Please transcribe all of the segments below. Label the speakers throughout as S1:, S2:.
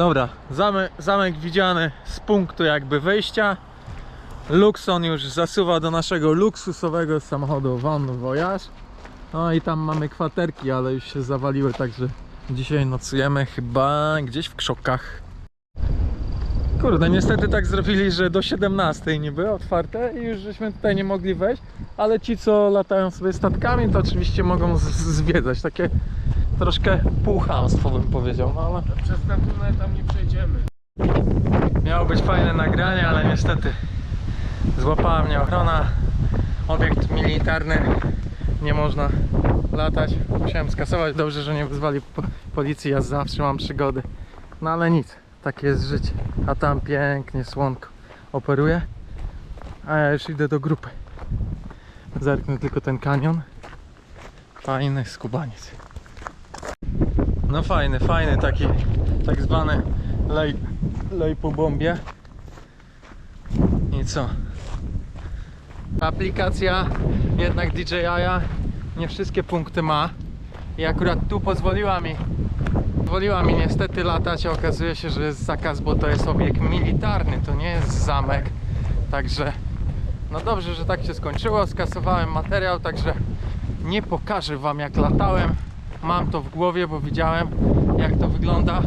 S1: Dobra, zamek, zamek widziany z punktu jakby wyjścia. Luxon już zasuwa do naszego luksusowego samochodu Van Voyage. No i tam mamy kwaterki, ale już się zawaliły, także dzisiaj nocujemy chyba gdzieś w krzokach. Kurde, niestety tak zrobili, że do 17 niby otwarte i już żeśmy tutaj nie mogli wejść, ale ci co latają sobie statkami to oczywiście mogą zwiedzać, takie troszkę półchamstwo bym powiedział, no ale
S2: Przez ten tunel tam nie przejdziemy.
S1: Miało być fajne nagranie, ale niestety złapała mnie ochrona. Obiekt militarny, nie można latać. Musiałem skasować. Dobrze, że nie wezwali po policji. Ja zawsze mam przygody. No ale nic, takie jest życie. A tam pięknie słonko operuje. A ja już idę do grupy. Zerknę tylko ten kanion. Fajny skubaniec. No fajny, fajny taki tak zwany lej, lej po bombie. I co? Aplikacja jednak DJI nie wszystkie punkty ma. I akurat tu pozwoliła mi pozwoliła mi niestety latać, a okazuje się, że jest zakaz, bo to jest obiekt militarny, to nie jest zamek. Także no dobrze, że tak się skończyło. Skasowałem materiał, także nie pokażę wam jak latałem. Mam to w głowie, bo widziałem jak to wygląda.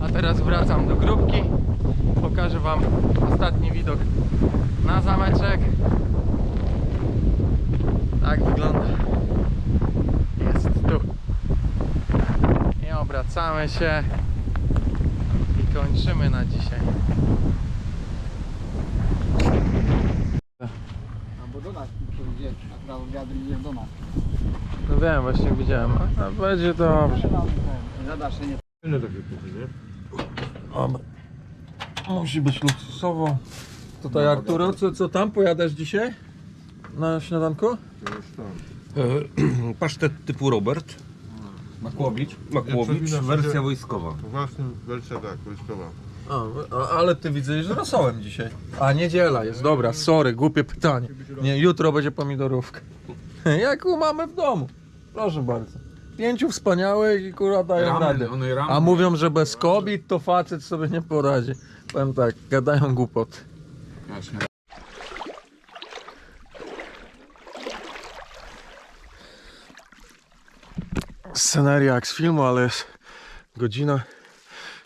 S1: A teraz wracam do grupki. Pokażę wam ostatni widok na zameczek. Tak wygląda. Jest tu. I obracamy się i kończymy na dzisiaj.
S2: Albo do nas, to idzie, na prawo wiatr idzie do nas.
S1: No wiem, właśnie widziałem. A będzie dobrze.
S2: Nie
S3: Ile takie kuchy, nie?
S1: Dobra. Musi być luksusowo. Tutaj Arturo, co, co tam pojadasz dzisiaj? Na śniadanku?
S3: E, Pasztet typu Robert,
S2: Makłowicz.
S3: Makłowicz, wersja wojskowa.
S4: Właśnie wersja tak, wojskowa.
S1: A, a, ale ty widzę, że rosołem dzisiaj. A niedziela jest, dobra, sorry, głupie pytanie. Nie, jutro będzie pomidorówka. Jak u mamy w domu. Proszę bardzo. Pięciu wspaniałych i kurwa dają radę. A mówią, że bez kobiet to facet sobie nie poradzi. Powiem tak, gadają głupoty. Scenaria jak z filmu, ale jest godzina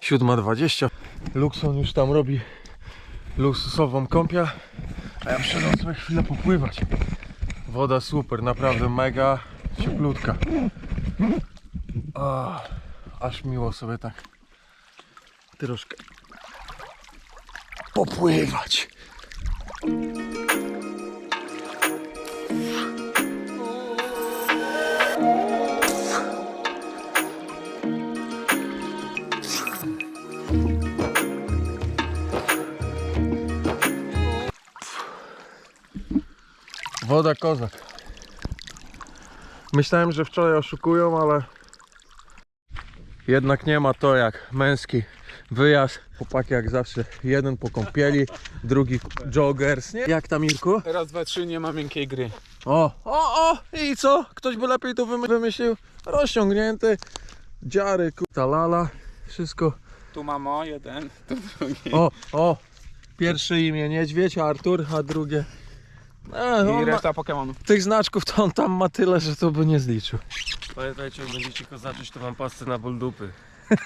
S1: 7.20. Luxon już tam robi luksusową kąpiel, a ja przyszedłem sobie chwilę popływać. Woda super, naprawdę mega cieplutka. A, aż miło sobie tak troszkę popływać. Woda kozak. Myślałem, że wczoraj oszukują, ale jednak nie ma to jak męski wyjazd. Chłopaki jak zawsze, jeden po kąpieli, drugi joggers, nie? Jak tam Mirku?
S2: Raz, dwa, trzy, nie ma miękkiej gry.
S1: O, o, o! I co? Ktoś by lepiej to wymy- wymyślił? Rozciągnięty, dziary, kuta lala, wszystko.
S2: Tu mamo, jeden, tu drugi.
S1: O, o! Pierwsze imię niedźwiedź, Artur, a drugie... E, on
S2: I
S1: ma,
S2: reszta Pokemonów.
S1: tych znaczków to on tam ma tyle, że to by nie zliczył.
S3: Pamiętajcie, jak będziecie kozaczyć, to wam pasce na ból dupy.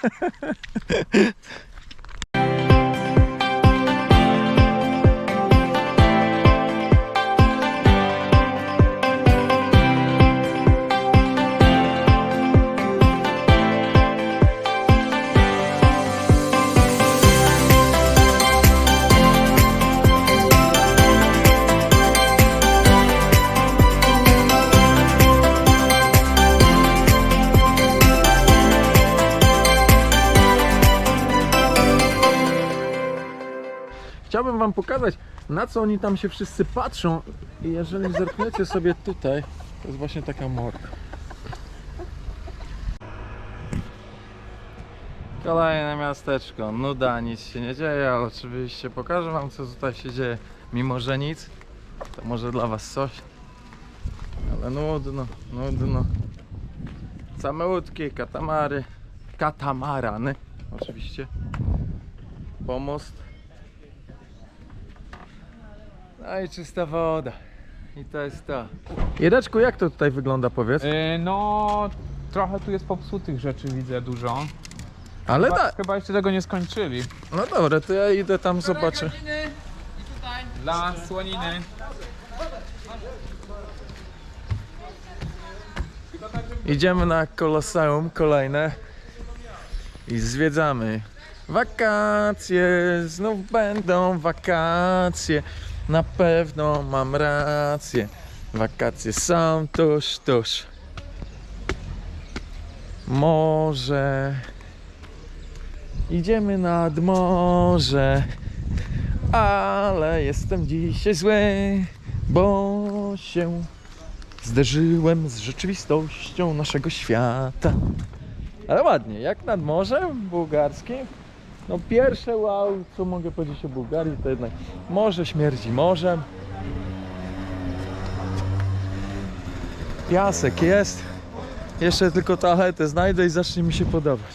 S1: wam pokazać, na co oni tam się wszyscy patrzą. I jeżeli zerkniecie sobie tutaj, to jest właśnie taka morka. Kolejne miasteczko, nuda, nic się nie dzieje, ale oczywiście pokażę wam co tutaj się dzieje. Mimo, że nic, to może dla was coś. Ale nudno, nudno. Same łódki, katamary, katamarany. oczywiście. Pomost. No i czysta woda. I to jest to. Ireczku, jak to tutaj wygląda, powiedz?
S5: E, no, trochę tu jest popsutych rzeczy, widzę dużo.
S1: Ale
S5: Chyba,
S1: tak.
S5: chyba jeszcze tego nie skończyli.
S1: No dobra, to ja idę tam zobaczę.
S5: Dla słoniny.
S1: Idziemy na koloseum kolejne i zwiedzamy. Wakacje, znów będą wakacje. Na pewno mam rację. Wakacje są tuż, tuż. Morze. Idziemy nad morze. Ale jestem dzisiaj zły, bo się zderzyłem z rzeczywistością naszego świata. Ale ładnie, jak nad morzem bułgarskim. No pierwsze wow, co mogę powiedzieć o Bułgarii, to jednak morze śmierdzi morzem. Piasek jest. Jeszcze tylko toaletę znajdę i zacznie mi się podobać.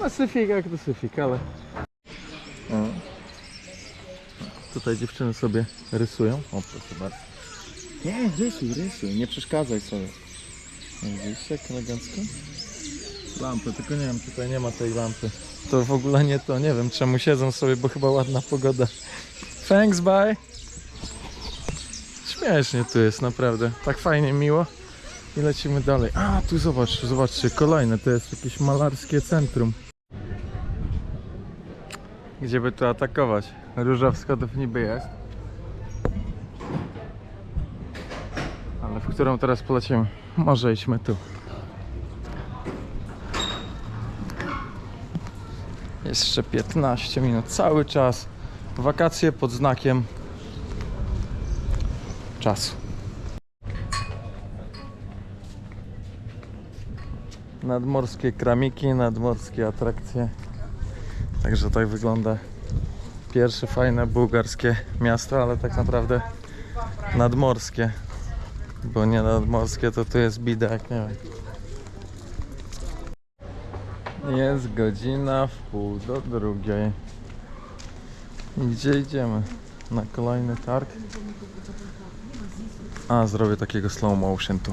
S1: No syfik jak to syfik, ale... O. Tutaj dziewczyny sobie rysują. O, proszę bardzo. Nie, rysuj, rysuj, nie przeszkadzaj sobie. Widzisz jak elegancko? Lampy, tylko nie wiem, tutaj nie ma tej lampy. To w ogóle nie to, nie wiem czemu siedzą sobie, bo chyba ładna pogoda. Thanks, bye. Śmiesznie tu jest, naprawdę. Tak fajnie, miło. I lecimy dalej. A, tu zobacz, zobaczcie, kolejne, to jest jakieś malarskie centrum. Gdzie by tu atakować? Róża wschodów niby jest. Ale w którą teraz polecimy? Może idźmy tu. Jeszcze 15 minut, cały czas. Wakacje pod znakiem czasu. Nadmorskie kramiki, nadmorskie atrakcje. Także tak wygląda pierwsze fajne bułgarskie miasto, ale tak naprawdę nadmorskie. Bo nie nadmorskie to tu jest bida, jak nie wiem. Jest godzina w pół do drugiej. I gdzie idziemy? Na kolejny targ? A, zrobię takiego slow motion tu.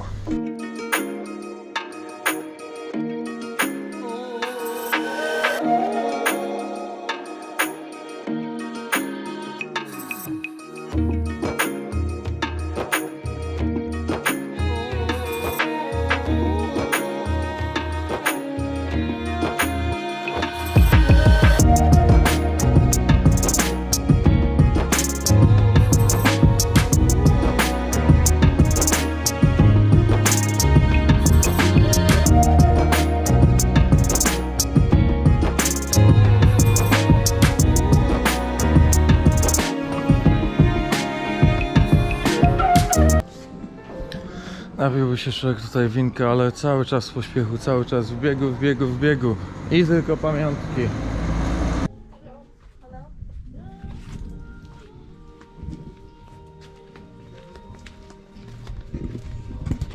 S1: Napiłby się człowiek tutaj winka, ale cały czas w pośpiechu, cały czas w biegu, w biegu, w biegu. I tylko pamiątki.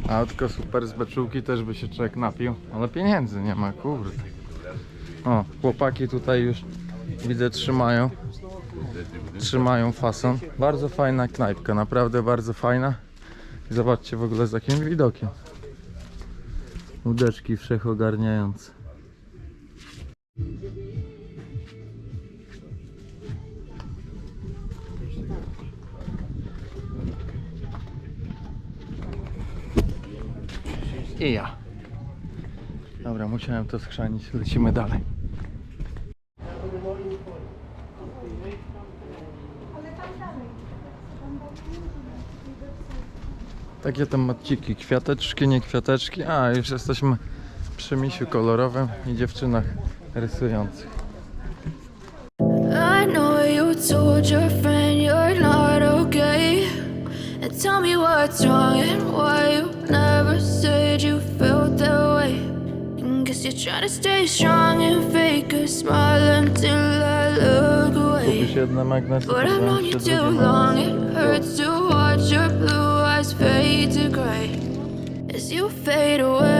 S1: Autko super z beczułki też by się człowiek napił, ale pieniędzy nie ma, kurde. O, chłopaki tutaj już widzę trzymają. Trzymają fason. Bardzo fajna knajpka, naprawdę bardzo fajna. Zobaczcie w ogóle z jakim widokiem. Łódeczki wszechogarniające. I ja. Dobra, musiałem to skrzanić. Lecimy dalej. Takie tam maciki, kwiateczki, nie kwiateczki. A, już jesteśmy przy misiu kolorowym i dziewczynach rysujących.
S6: I know you told your friend you're not okay. And tell me what's wrong and why you never said you felt that way. And guess you're trying to stay strong and fake a smile until I look away. But I've known you too long, it hurts to watch your blue to gray as you fade away.